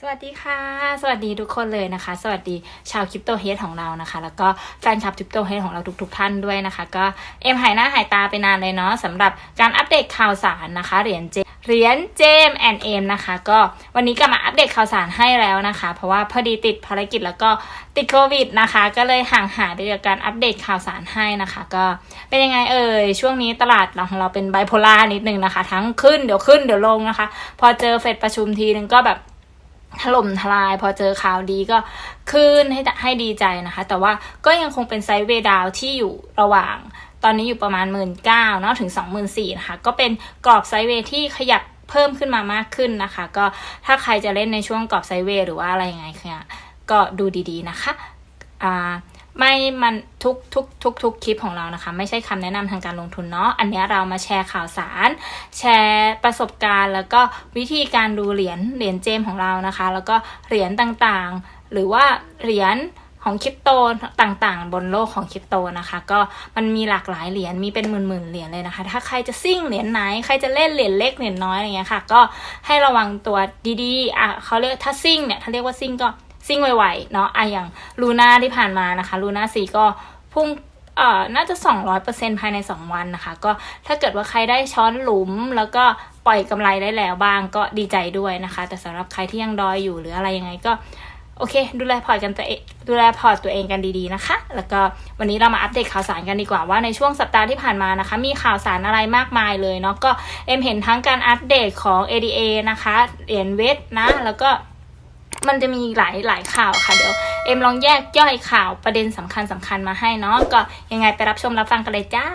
สวัสดีค่ะ สวัสดีทุกคนเลยนะคะ สวัสดีชาวคริปโตเฮดของเรานะคะ แล้วก็แฟนคลับคริปโตเฮดของเราทุกๆทท่านด้วยนะคะ ก็เอ็มหายหน้าหายตาไปนานเลยเนาะสำหรับการอัปเดตข่าวสารนะคะเหรียญเจเหรียญเจมแอนเอมนะคะ ก็วันนี้ก็มาอัปเดตข่าวสารให้แล้วนะคะ เพราะว่าพอดีติดภารกิจแล้วก็ติดโควิดนะคะ ก็เลยห่างหายไปจากการอัปเดตข่าวสารให้นะคะ ก็เป็นยังไงเอ่ยช่วงนี้ตลาดของเราเป็นไบโพล่านิดนึงนะคะ ทั้งขึ้นเดี๋ยวขึ้นเดี๋ยวลงนะคะ พอเจอเฟดประชุมทีนึงก็แบบ ถล่มทลายพอเจอข่าวดีก็ขึ้นให้ให้ดีใจนะคะ แต่ว่าก็ยังคงเป็นไซด์เวดาวที่อยู่ระหว่างตอนนี้อยู่ประมาณหมื่นเก้าเนาะถึงสองหมื่นสี่นะคะ ก็เป็นกรอบไซด์เวที่ขยับเพิ่มขึ้นมามากขึ้นนะคะ ก็ถ้าใครจะเล่นในช่วงกรอบไซด์เวหรือว่าอะไรยังไงค่ะก็ดูดีๆนะคะอ่า ไม่มันทุกทุกทุกทุกคลิปของเรานะคะ ไม่ใช่คำแนะนำทางการลงทุนเนาะอันนี้เรามาแชร์ข่าวสาร แชร์ประสบการณ์ แล้วก็วิธีการดูเหรียญเหรียญเจมของเรานะคะ แล้วก็เหรียญต่างๆ หรือว่าเหรียญของคริปโตต่างๆ บนโลกของคริปโตนะคะ ก็มันมีหลากหลายเหรียญมีเป็นหมื่นๆเหรียญเลยนะคะ ถ้าใครจะซิ่งเหรียญไหน ใครจะเล่นเหรียญเล็กเหรียญน้อยอะไรเงี้ยค่ะ ก็ให้ระวังตัวดีๆอะเขาเรียกถ้าซิ่งเนี่ยเขาเรียกว่าซิ่งก็ ซิ่งไวๆเนาะอะอย่างลูน่าที่ผ่านมานะคะลูน่าสีก็พุ่งเอ่อน่าจะ 200%ภายใน 2 วันนะคะ ก็ถ้าเกิดว่าใครได้ช้อนหลุมแล้วก็ปล่อยกำไรได้แล้วบ้างก็ดีใจด้วยนะคะ แต่สำหรับใครที่ยังดอยอยู่หรืออะไรยังไงก็โอเค ดูแลพอร์ตกันตัวเองดูแลพอร์ตตัวเองกันดีๆนะคะ แล้วก็วันนี้เรามาอัปเดตข่าวสารกันดีกว่าว่าในช่วงสัปดาห์ที่ผ่านมานะคะ มีข่าวสารอะไรมากมายเลยเนาะก็เอ็มเห็นทั้งการอัปเดตของ ADA นะคะเหรียญเวทนะแล้วก็ มันจะมีหลายหลายข่าวค่ะ เดี๋ยวเอ็มลองแยกย่อยข่าวประเด็นสำคัญสำคัญมาให้เนาะก็ยังไงไปรับชมรับฟังกันเลยจ้า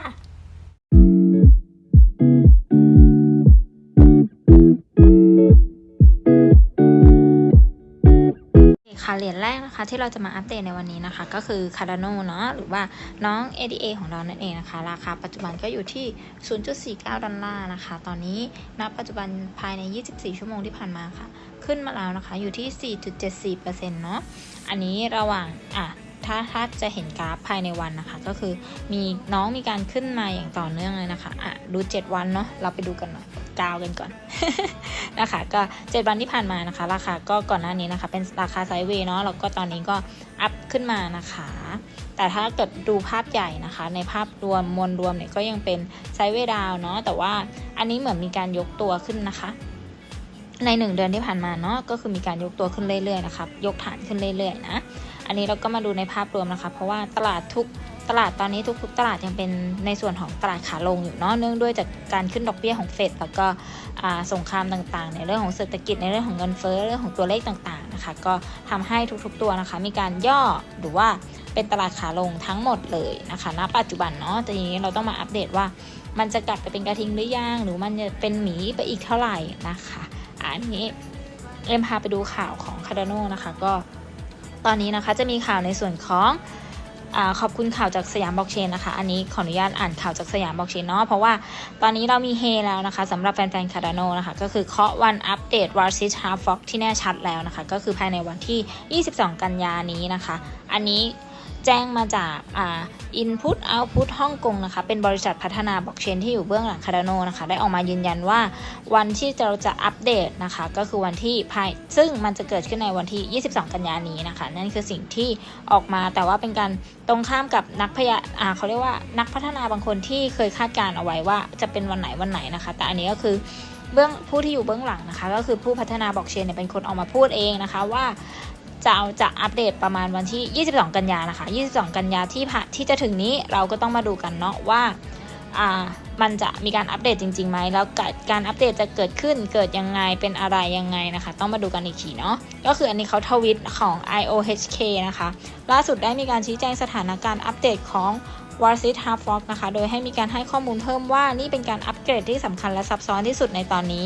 เหรียญแรกนะคะที่เราจะมาอัปเดตในวันนี้นะคะ ก็คือ Cardano เนาะหรือว่าน้อง ADA ของเรานั่นเองนะคะ ราคาปัจจุบันก็อยู่ที่ 0.49 ดอลลาร์นะคะ ตอนนี้ณปัจจุบันภายใน 24 ชั่วโมงที่ผ่านมาค่ะ ขึ้นมาแล้วนะคะอยู่ที่ 4.74%เนาะอันนี้ระหว่างอะถ้าถ้าจะเห็นกราฟภายในวันนะคะ ก็คือมีน้องมีการขึ้นมาอย่างต่อเนื่องเลยนะคะอะดู 7 วันเนาะเราไปดูกันหน่อย กาวกันก่อนนะคะก็เจ็ดวันที่ผ่านมานะคะ ราคาก็ก่อนหน้านี้นะคะ เป็นราคาไซด์เวย์เนาะแล้วก็ตอนนี้ก็อัพขึ้นมานะคะ แต่ถ้าเกิดดูภาพใหญ่นะคะ ในภาพรวมมวลรวมเนี่ยก็ยังเป็นไซด์เวย์ดาวเนาะแต่ว่าอันนี้เหมือนมีการยกตัวขึ้นนะคะในหนึ่งเดือนที่ผ่านมาเนาะก็คือมีการยกตัวขึ้นเรื่อยๆนะคะยกฐานขึ้นเรื่อยๆนะ อันนี้เราก็มาดูในภาพรวมนะคะ เพราะว่าตลาดทุก ตลาดตอนนี้ทุกๆ ตลาดยังเป็นในส่วนของตลาดขาลงอยู่เนาะเนื่องด้วยจากการขึ้นดอกเบี้ยของเฟดแล้วก็สงครามต่างๆ ในเรื่องของเศรษฐกิจในเรื่องของเงินเฟ้อเรื่องของตัวเลขต่างๆนะคะก็ทำให้ทุกๆตัวนะคะ มีการย่อหรือว่าเป็นตลาดขาลงทั้งหมดเลยนะคะณปัจจุบันเนาะแต่ทีนี้เราต้องมาอัปเดตว่า มันจะกลับไปเป็นกระทิงหรือยังหรือมันจะเป็นหมีไปอีกเท่าไหร่นะคะอันนี้เอ็มพาไปดูข่าวของคาร์ดโนนะคะก็ตอนนี้นะคะจะมีข่าวในส่วนของ อขอบคุณข่าวจากสยามบล็อกเชนนะคะ อันนี้ขออนุญาตอ่านข่าวจากสยามบล็อกเชนเนาะ เพราะว่าตอนนี้เรามีเฮแล้วนะคะสำหรับแฟนๆคาร์ดโนนะคะ ก็คือเคาะวันอัปเดตวาร์ซิชฮาร์ฟ็อกที่แน่ชัดแล้วนะคะ ก็คือภายในวันที่ 22 กันยานี้นะคะ อันนี้ จ้งมาจากอ่า Input Output ฮ่องกงนะคะ เป็นบริษัทพัฒนาบล็อกเชนที่อยู่เบื้องหลัง Cardano นะคะ ได้ออกมายืนยันว่าวันที่เราจะอัปเดตนะคะ ก็คือวันที่ภายซึ่งมันจะเกิดขึ้นในวันที่ 22 กันยานี้นะคะ นั่นคือสิ่งที่ออกมาแต่ว่าเป็นการตรงข้ามกับนักพยาอ่าเขาเรียกว่านักพัฒนาบางคนที่เคยคาดการเอาไว้ว่าจะเป็นวันไหนวันไหนนะคะ แต่อันนี้ก็คือเบื้องผู้ที่อยู่เบื้องหลังนะคะ ก็คือผู้พัฒนาบล็อกเชนเนี่ยเป็นคนออกมาพูดเองนะคะว่า จะเอาจะอัปเดตประมาณวันที่ 22 กันยานะคะ 22 กันยาที่ผ่านที่จะถึงนี้เราก็ต้องมาดูกันเนาะว่าอ่ามันจะมีการอัปเดตจริงๆไหมแล้วการอัปเดตจะเกิดขึ้นเกิดยังไงเป็นอะไรยังไงนะคะ ต้องมาดูกันอีกทีเนาะก็คืออันนี้เขาทวิตของ IOHK นะคะ ล่าสุดได้มีการชี้แจงสถานการณ์อัปเดตของ w a r s i t h a r f o x นะคะ โดยให้มีการให้ข้อมูลเพิ่มว่านี่เป็นการอัปเกรดที่สำคัญและซับซ้อนที่สุดในตอนนี้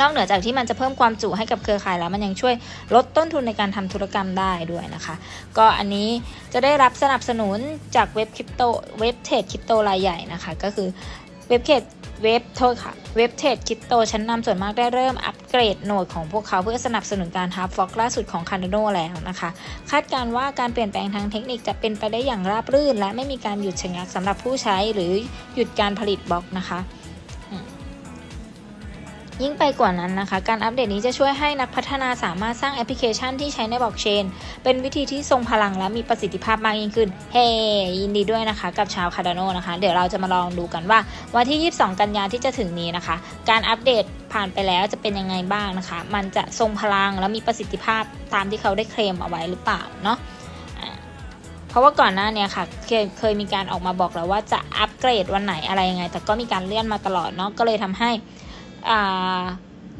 นอกเหนือจากที่มันจะเพิ่มความจุให้กับเครือข่ายแล้วมันยังช่วยลดต้นทุนในการทำธุรกรรมได้ด้วยนะคะ ก็อันนี้จะได้รับสนับสนุนจากเว็บคริปโตเว็บเทรดคริปโตรายใหญ่นะคะ ก็คือเว็บเทรดเว็บโทษค่ะ เว็บเทรดคริปโตชั้นนำส่วนมากได้เริ่มอัปเกรดโหนดของพวกเขาเพื่อสนับสนุนการทับฟอกล่าสุดของ Cardano แล้วนะคะ คาดการว่าการเปลี่ยนแปลงทางเทคนิคจะเป็นไปได้อย่างราบรื่น และไม่มีการหยุดชะงักสำหรับผู้ใช้หรือหยุดการผลิตบล็อกนะคะ ยิ่งไปกว่านั้นนะคะ การอัปเดตนี้จะช่วยให้นักพัฒนาสามารถสร้างแอปพลิเคชันที่ใช้ในบล็อกเชน เป็นวิธีที่ทรงพลังและมีประสิทธิภาพมากยิ่งขึ้น เฮ้ยินดีด้วยนะคะ กับชาวคาร์ดโนนะคะ เดี๋ยวเราจะมาลองดูกันว่า วันที่ 22 กันยาที่จะถึงนี้นะคะ การอัปเดตผ่านไปแล้วจะเป็นยังไงบ้างนะคะ มันจะทรงพลังและมีประสิทธิภาพตามที่เขาได้เคลมเอาไว้หรือเปล่าเนาะเพราะว่าก่อนหน้าเนี้ค่ะเคยเคยมีการออกมาบอกแล้วว่าจะอัปเกรดวันไหนอะไรยังไง แต่ก็มีการเลื่อนมาตลอดเนาะก็เลยทำให้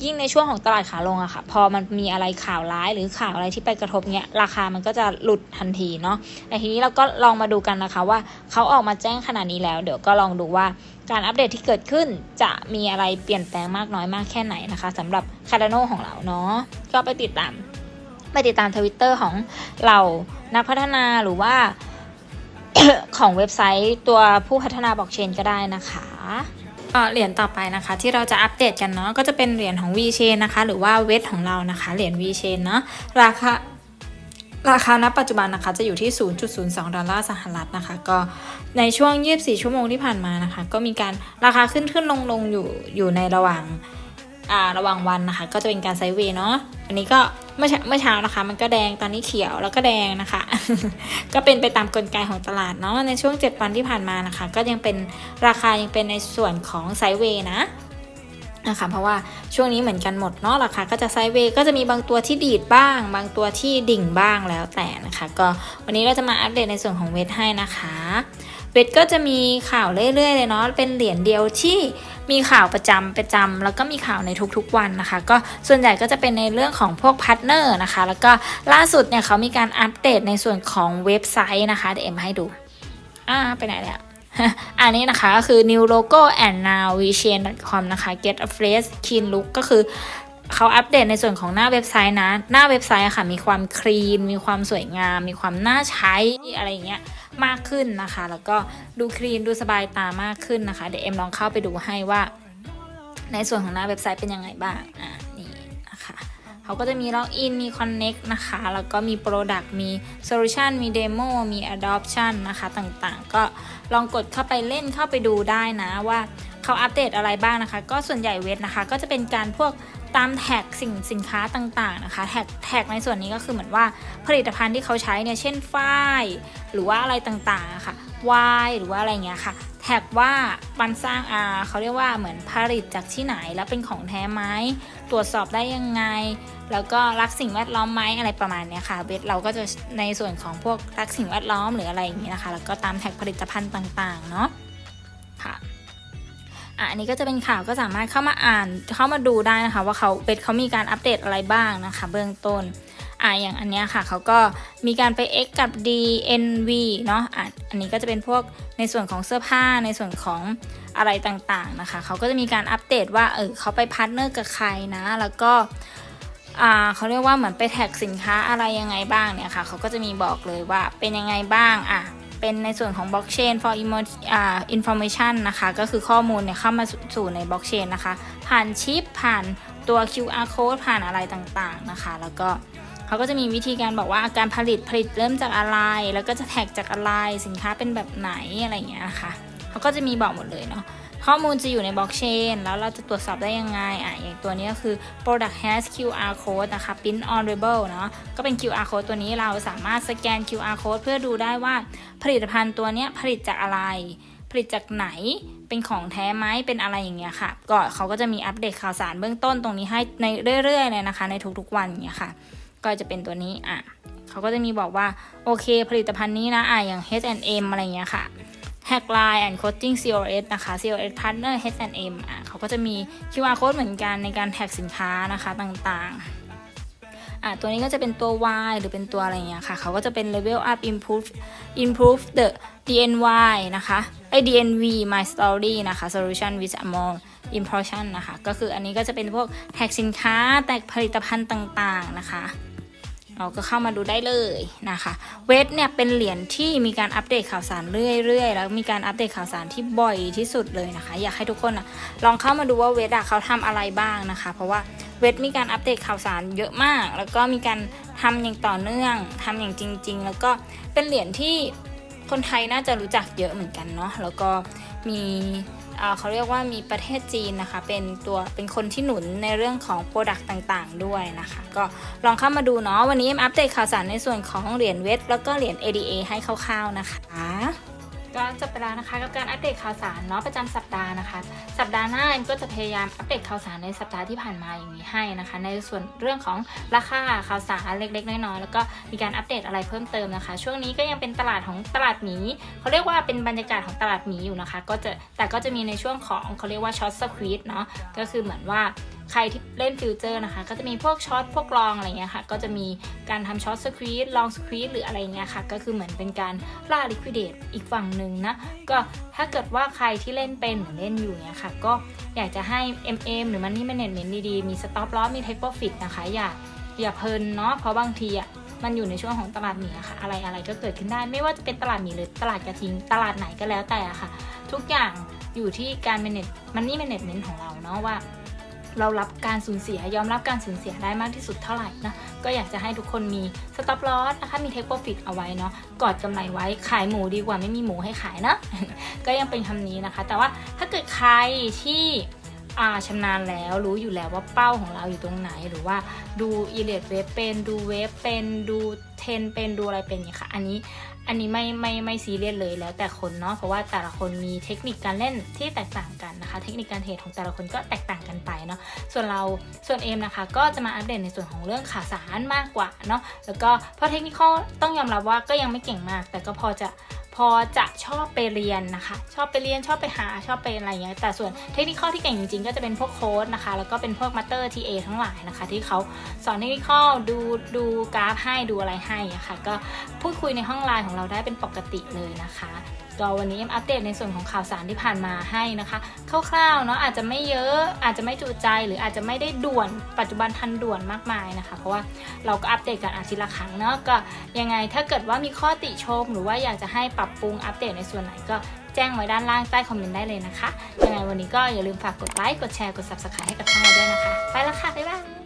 ยิ่งในช่วงของตลาดขาลงอะค่ะ พอมันมีอะไรข่าวร้ายหรือข่าวอะไรที่ไปกระทบเนี้ยราคามันก็จะหลุดทันทีเนาะแต่ทีนี้เราก็ลองมาดูกันนะคะว่าเขาออกมาแจ้งขนาดนี้แล้ว เดี๋ยวก็ลองดูว่าการอัปเดตที่เกิดขึ้นจะมีอะไรเปลี่ยนแปลงมากน้อยมากแค่ไหนนะคะสำหรับคาร์ดโนของเราเนาะก็ไปติดตาม ไปติดตามทวิตเตอร์ของเรานักพัฒนาหรือว่าของเว็บไซต์ตัวผู้พัฒนาบล็อกเชนก็ได้นะคะ เหรียญต่อไปนะคะ ที่เราจะอัปเดตกันเนาะก็จะเป็นเหรียญของ VChain นะคะ หรือว่าเวทของเรานะคะเหรียญ VChain เนาะราคาราคาณปัจจุบันนะคะจะอยู่ที่ 0.02 ดอลลาร์สหรัฐนะคะ ก็ในช่วง 24 ชั่วโมงที่ผ่านมานะคะ ก็มีการราคาขึ้นขึ้นลงลงอยู่อยู่ในระหว่าง ระหว่างวันนะคะ ก็จะเป็นการไซด์เวย์เนาะอันนี้ก็เมื่อเช้าเมื่อเช้านะคะ มันก็แดงตอนนี้เขียวแล้วก็แดงนะคะ ก็เป็นไปตามกลไกของตลาดเนาะในช่วง 7 วันที่ผ่านมานะคะ ก็ยังเป็นราคายังเป็นในส่วนของไซด์เวย์นะนะคะเพราะว่าช่วงนี้เหมือนกันหมดเนาะราคาก็จะไซด์เวย์ก็จะมีบางตัวที่ดีดบ้าง บางตัวที่ดิ่งบ้างแล้วแต่นะคะ ก็วันนี้เราจะมาอัปเดตในส่วนของเวทให้นะคะเวทก็จะมีข่าวเรื่อยๆเลยเนาะเป็นเหรียญเดียวที่ มีข่าวประจำประจำแล้วก็มีข่าวในทุกๆวันนะคะ ก็ส่วนใหญ่ก็จะเป็นในเรื่องของพวกพาร์ทเนอร์นะคะ แล้วก็ล่าสุดเนี่ยเขามีการอัปเดตในส่วนของเว็บไซต์นะคะเดี๋ยวเอ็มให้ดูอ่าไปไหนแล้วอันนี้นะคะก็คือ new logo and now vision com นะคะ get a fresh clean look ก็คือ เขาอัปเดตในส่วนของหน้าเว็บไซต์นะ หน้าเว็บไซต์ค่ะ มีความคลีน มีความสวยงาม มีความน่าใช้อะไรอย่างเงี้ยมากขึ้นนะคะ แล้วก็ดูคลีนดูสบายตามากขึ้นนะคะ เดี๋ยวเอ็มลองเข้าไปดูให้ว่า ในส่วนของหน้าเว็บไซต์เป็นยังไงบ้าง อ่านี่นะคะเขาก็จะมีล็อกอิน มี Connect นะคะ แล้วก็มี Product มี Solution มี Demo มี Adoption นะคะต่างๆ ก็ลองกดเข้าไปเล่นเข้าไปดูได้นะว่าเขาอัปเดตอะไรบ้างนะคะ ก็ส่วนใหญ่เว็บนะคะ ก็จะเป็นการพวก ตามแท็กสิ่งสินค้าต่างๆนะคะแท็กแท็กในส่วนนี้ก็คือเหมือนว่าผลิตภัณฑ์ที่เขาใช้เนี่ยเช่นฝ้ายหรือว่าอะไรต่างๆะค่ะวายหรือว่าอะไรเงี้ยค่ะ แท็กว่ามันสร้างอาเขาเรียกว่าเหมือนผลิตจากที่ไหนแล้วเป็นของแท้ไหมตรวจสอบได้ยังไง แล้วก็รักสิ่งแวดล้อมไหมอะไรประมาณเนี้ยค่ะเว็บเราก็จะในส่วนของพวกรักสิ่งแวดล้อมหรืออะไรอย่างนี้นะคะ แล้วก็ตามแท็กผลิตภัณฑ์ต่างๆเนาะค่ะ อะอันนี้ก็จะเป็นข่าวก็สามารถเข้ามาอ่านเข้ามาดูได้นะคะ ว่าเขาเว็บเขามีการอัปเดตอะไรบ้างนะคะ เบื้องต้นอะอย่างอันเนี้ยค่ะเขาก็มีการไป X กับ DNV เนาะอะอันนี้ก็จะเป็นพวกในส่วนของเสื้อผ้าในส่วนของอะไรต่างๆนะคะ เขาก็จะมีการอัปเดตว่าเออเขาไปพาร์ทเนอร์กับใครนะ แล้วก็อ่าเขาเรียกว่าเหมือนไปแท็กสินค้าอะไรยังไงบ้างเนี่ยค่ะเขาก็จะมีบอกเลยว่าเป็นยังไงบ้างอะ เป็นในส่วนของ blockchain for information นะคะ ก็คือข้อมูลเนี่ยเข้ามาสู่ใน blockchain นะคะ ผ่านชิป ผ่านตัว QR code ผ่านอะไรต่างๆนะคะ แล้วก็เขาก็จะมีวิธีการบอกว่าการผลิตผลิตเริ่มจากอะไร แล้วก็จะแท็กจากอะไรสินค้าเป็นแบบไหนอะไรอย่างเงี้ยนะคะเขาก็จะมีบอกหมดเลยเนาะ ข้อมูลจะอยู่ในบล็อกเชนแล้วเราจะตรวจสอบได้ยังไงอะอย่างตัวนี้ก็คือ product has QR code นะคะ print on label เนาะก็เป็น QR code ตัวนี้เราสามารถสแกน QR code เพื่อดูได้ว่าผลิตภัณฑ์ตัวนี้ผลิตจากอะไร ผลิตจากไหนเป็นของแท้ไหมเป็นอะไรอย่างเงี้ยค่ะ ก็เขาก็จะมีอัปเดตข่าวสารเบื้องต้นตรงนี้ให้ในเรื่อยๆเลยนะคะ ในทุกๆวันเงี้ยค่ะ ก็จะเป็นตัวนี้อะเขาก็จะมีบอกว่าโอเค ผลิตภัณฑ์นี้นะอะอย่าง H&M อะไรเงี้ยค่ะ Hack Line and Coating COS นะคะ COS Partner H&M อะเขาก็จะมี QR code เหมือนกันในการแท็กสินค้านะคะต่างๆอะตัวนี้ก็จะเป็นตัว Y หรือเป็นตัวอะไรเงี้ยค่ะ เขาก็จะเป็น level up improve improve the DNY นะคะไอ DNV my story นะคะ solution with a more impression นะคะ ก็คืออันนี้ก็จะเป็นพวกแท็กสินค้าแท็กผลิตภัณฑ์ต่างๆนะคะ เราก็เข้ามาดูได้เลยนะคะ เวทเนี่ยเป็นเหรียญที่มีการอัปเดตข่าวสารเรื่อยๆ แล้วมีการอัปเดตข่าวสารที่บ่อยที่สุดเลยนะคะ อยากให้ทุกคนอะลองเข้ามาดูว่าเวทเขาทำอะไรบ้างนะคะ เพราะว่าเวทมีการอัปเดตข่าวสารเยอะมาก แล้วก็มีการทำอย่างต่อเนื่องทำอย่างจริง ๆ แล้วก็เป็นเหรียญที่คนไทยน่าจะรู้จักเยอะเหมือนกันเนาะแล้วก็มี เขาเรียกว่ามีประเทศจีนนะคะ เป็นตัวเป็นคนที่หนุนในเรื่องของโปรดักต์ต่างๆ ด้วยนะคะ ก็ลองเข้ามาดูเนาะวันนี้อัปเดตข่าวสารในส่วนของเหรียญเวทแล้วก็เหรียญ ADA ให้คร่าวๆนะคะ ก็ จบไปแล้วนะคะ กับการอัปเดตข่าวสารเนาะประจำสัปดาห์นะคะ สัปดาห์หน้าเอ็มก็จะพยายามอัปเดตข่าวสารในสัปดาห์ที่ผ่านมาอย่างนี้ให้นะคะ ในส่วนเรื่องของราคาข่าวสารเล็กๆน้อยๆแล้วก็มีการอัปเดตอะไรเพิ่มเติมนะคะ ช่วงนี้ก็ยังเป็นตลาดของตลาดหมีเขาเรียกว่าเป็นบรรยากาศของตลาดหมีอยู่นะคะ ก็จะแต่ก็จะมีในช่วงของเขาเรียกว่าช็อตสควีตเนาะก็คือเหมือนว่าใครที่เล่นฟิวเจอร์นะคะ ก็จะมีพวกช็อตพวกลองอะไรเงี้ยค่ะ ก็จะมีการทำช็อตสควีตลองสควีตหรืออะไรเงี้ยค่ะ ก็คือเหมือนเป็นการล่าลิควิดเดตอีกฝั่งหนึ่งนะ ก็ถ้าเกิดว่าใครที่เล่นเป็นหรือเล่นอยู่เนี่ยค่ะ ก็อยากจะให้ MM หรือ Money Management ดีๆ มี Stop Loss มี Take Profit นะคะ อย่าอย่าเพลินเนาะเพราะบางทีอะมันอยู่ในช่วงของตลาดหมีอะค่ะอะไรอะไรก็เกิดขึ้นได้ ไม่ว่าจะเป็นตลาดหมีหรือตลาดกระทิงตลาดไหนก็แล้วแต่ค่ะ ทุกอย่างอยู่ที่การ manage money management ของเราเนาะว่า เรารับการสูญเสียยอมรับการสูญเสียได้มากที่สุดเท่าไหร่นะ ก็อยากจะให้ทุกคนมีสต็อปลอสนะคะมีเทคโปรฟิตเอาไว้เนาะกอดกำไรไว้ขายหมูดีกว่าไม่มีหมูให้ขายนะก็ยังเป็นคำนี้นะคะ แต่ว่าถ้าเกิดใครที่ ชำนาญแล้วรู้อยู่แล้วว่าเป้าของเราอยู่ตรงไหน หรือว่าดูอีเลดเวฟเป็นดูเวฟเป็นดูเทนเป็นดูอะไรเป็นอย่างนี้ค่ะ อันนี้อันนี้ไม่ไม่ไม่ซีเรียสเลยแล้วแต่คนเนาะเพราะว่าแต่ละคนมีเทคนิคการเล่นที่แตกต่างกันนะคะ เทคนิคการเทรดของแต่ละคนก็แตกต่างกันไปเนาะส่วนเราส่วนเอมนะคะ ก็จะมาอัปเดตในส่วนของเรื่องข่าวสารมากกว่าเนาะแล้วก็เพราะเทคนิคต้องยอมรับว่าก็ยังไม่เก่งมาก แต่ก็พอจะ พอจะชอบไปเรียนนะคะ ชอบไปเรียนชอบไปหาชอบไปอะไรอย่างเงี้ยแต่ส่วนเทคนิคที่เก่งจริงๆก็จะเป็นพวกโค้ดนะคะ แล้วก็เป็นพวกมาสเตอร์ทีเอทั้งหลายนะคะ ที่เขาสอนเทคนิคดูดูกราฟให้ดูอะไรให้อะค่ะก็พูดคุยในห้องไลน์ของเราได้เป็นปกติเลยนะคะ ก็วันนี้เอ็มอัปเดตในส่วนของข่าวสารที่ผ่านมาให้นะคะคร่าวๆเนาะอาจจะไม่เยอะอาจจะไม่จุใจหรืออาจจะไม่ได้ด่วนปัจจุบันทันด่วนมากมายนะคะ เพราะว่าเราก็อัปเดตกันอาทิตย์ละครั้งเนาะก็ยังไงถ้าเกิดว่ามีข้อติชม หรือว่าอยากจะให้ปรับปรุงอัปเดตในส่วนไหนก็แจ้งไว้ด้านล่างใต้คอมเมนต์ได้เลยนะคะยังไงวันนี้ก็อย่าลืมฝากกดไลค์กดแชร์กด subscribe ให้กับช่องเราด้วยนะคะ ไปแล้วค่ะบ๊ายบาย